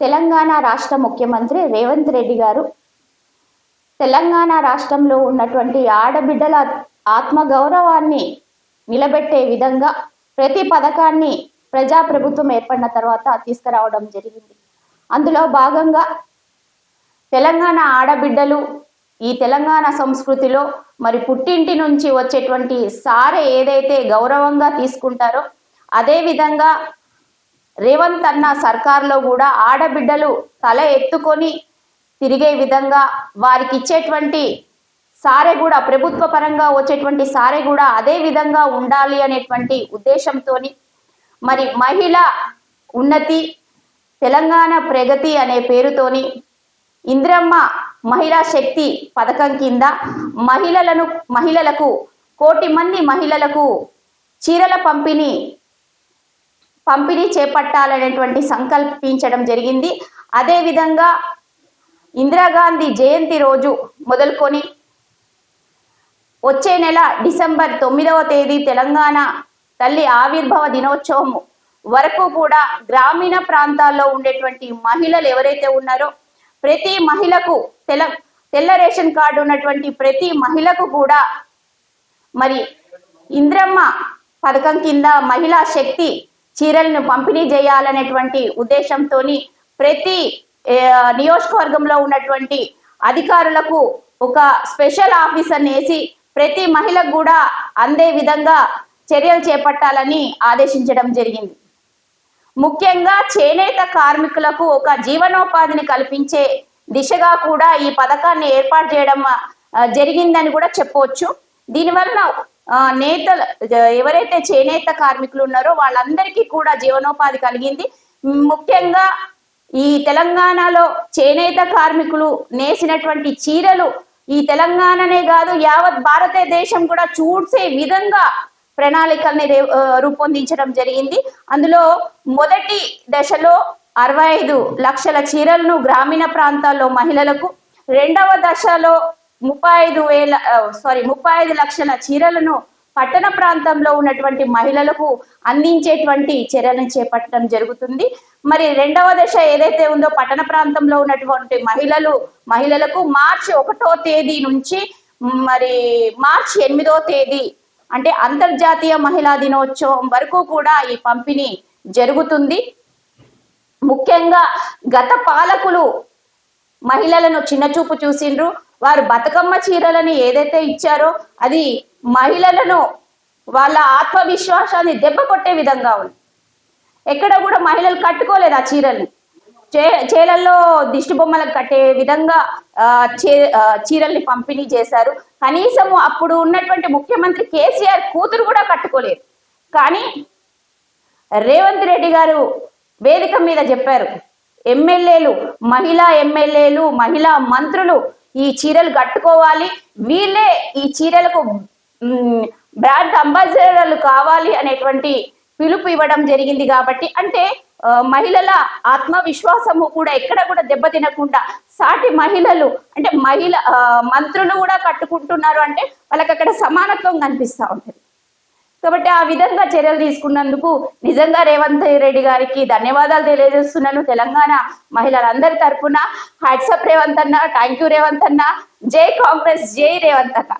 తెలంగాణ రాష్ట్ర ముఖ్యమంత్రి రేవంత్ రెడ్డి గారు. తెలంగాణ రాష్ట్రంలో ఉన్నటువంటి ఆడబిడ్డల ఆత్మగౌరవాన్ని నిలబెట్టే విధంగా ప్రతి పథకాన్ని ప్రజాప్రభుత్వం ఏర్పడిన తర్వాత తీసుకురావడం జరిగింది. అందులో భాగంగా తెలంగాణ ఆడబిడ్డలు ఈ తెలంగాణ సంస్కృతిలో మరి పుట్టింటి నుంచి వచ్చేటువంటి సారె ఏదైతే గౌరవంగా తీసుకుంటారో అదే విధంగా రేవంత్ అన్న సర్కార్లో కూడా ఆడబిడ్డలు తల ఎత్తుకొని తిరిగే విధంగా వారికి ఇచ్చేటువంటి సారే కూడా ప్రభుత్వ పరంగా వచ్చేటువంటి సారే కూడా అదే విధంగా ఉండాలి అనేటువంటి ఉద్దేశంతో మరి మహిళ ఉన్నతి తెలంగాణ ప్రగతి అనే పేరుతోని ఇంద్రమ్మ మహిళా శక్తి పథకం కింద మహిళలను మహిళలకు కోటి మంది మహిళలకు చీరల పంపిణీ పంపిణీ చేపట్టాలనేటువంటి సంకల్పించడం జరిగింది. అదేవిధంగా ఇందిరాగాంధీ జయంతి రోజు మొదలుకొని వచ్చే నెల డిసెంబర్ తొమ్మిదవ తేదీ తెలంగాణ తల్లి ఆవిర్భావ దినోత్సవం వరకు కూడా గ్రామీణ ప్రాంతాల్లో ఉండేటువంటి మహిళలు ఎవరైతే ఉన్నారో ప్రతి మహిళకు తెల తెల్ల రేషన్ కార్డు ఉన్నటువంటి ప్రతి మహిళకు కూడా మరి ఇంద్రమ్మ పథకం కింద మహిళా శక్తి చీరలను పంపిణీ చేయాలనేటువంటి ఉద్దేశంతో ప్రతి నియోజకవర్గంలో ఉన్నటువంటి అధికారులకు ఒక స్పెషల్ ఆఫీసర్ని వేసి ప్రతి మహిళకు కూడా అందే విధంగా చర్యలు చేపట్టాలని ఆదేశించడం జరిగింది. ముఖ్యంగా చేనేత కార్మికులకు ఒక జీవనోపాధిని కల్పించే దిశగా కూడా ఈ పథకాన్ని ఏర్పాటు చేయడం జరిగిందని కూడా చెప్పవచ్చు. దీనివల్ల నేతల ఎవరైతే చేనేత కార్మికులు ఉన్నారో వాళ్ళందరికీ కూడా జీవనోపాధి కలిగింది. ముఖ్యంగా ఈ తెలంగాణలో చేనేత కార్మికులు నేసినటువంటి చీరలు ఈ తెలంగాణనే కాదు యావత్ భారతదేశం కూడా చూసే విధంగా ప్రణాళికల్ని రే- రూపొందించడం జరిగింది. అందులో మొదటి దశలో అరవై ఐదు లక్షల చీరలను గ్రామీణ ప్రాంతాల్లో మహిళలకు రెండవ దశలో ముప్పై ఐదు వేల సారీ ముప్పై ఐదు లక్షల చీరలను పట్టణ ప్రాంతంలో ఉన్నటువంటి మహిళలకు అందించేటువంటి చర్యలను చేపట్టడం జరుగుతుంది. మరి రెండవ దశ ఏదైతే ఉందో పట్టణ ప్రాంతంలో ఉన్నటువంటి మహిళలు మహిళలకు మార్చి ఒకటో తేదీ నుంచి మరి మార్చి ఎనిమిదో తేదీ అంటే అంతర్జాతీయ మహిళా దినోత్సవం వరకు కూడా ఈ పంపిణీ జరుగుతుంది. ముఖ్యంగా గత పాలకులు మహిళలను చిన్నచూపు చూసిండ్రు. వారు బతుకమ్మ చీరలని ఏదైతే ఇచ్చారో అది మహిళలను వాళ్ళ ఆత్మవిశ్వాసాన్ని దెబ్బ కొట్టే విధంగా ఉంది. ఎక్కడ కూడా మహిళలు కట్టుకోలేదు ఆ చీరల్ని. చే చేలల్లో దిష్టి బొమ్మలకు కట్టే విధంగా చే చీరల్ని పంపిణీ చేశారు. కనీసం అప్పుడు ఉన్నటువంటి ముఖ్యమంత్రి కేసీఆర్ కూతురు కూడా కట్టుకోలేదు. కానీ రేవంత్ రెడ్డి గారు వేదిక మీద చెప్పారు. ఎమ్మెల్యేలు మహిళా ఎమ్మెల్యేలు మహిళా మంత్రులు ఈ చీరలు కట్టుకోవాలి. వీళ్ళే ఈ చీరలకు బ్రాండ్ అంబాసిడర్లు కావాలి అనేటువంటి పిలుపు ఇవ్వడం జరిగింది కాబట్టి అంటే మహిళల ఆత్మవిశ్వాసము కూడా ఎక్కడ కూడా దెబ్బతినకుండా సాటి మహిళలు అంటే మహిళ మంత్రులు కూడా కట్టుకుంటున్నారు అంటే వాళ్ళకి అక్కడ సమానత్వం కనిపిస్తూ ఉంటుంది. కాబట్టి ఆ విధంగా చర్యలు తీసుకున్నందుకు నిజంగా రేవంత్ రెడ్డి గారికి ధన్యవాదాలు తెలియజేస్తున్నాను. తెలంగాణ మహిళలందరి తరఫున హ్యాట్సప్ రేవంత్ అన్న థ్యాంక్ యూ రేవంత్ అన్న జై కాంగ్రెస్ జై రేవంత్ అన్న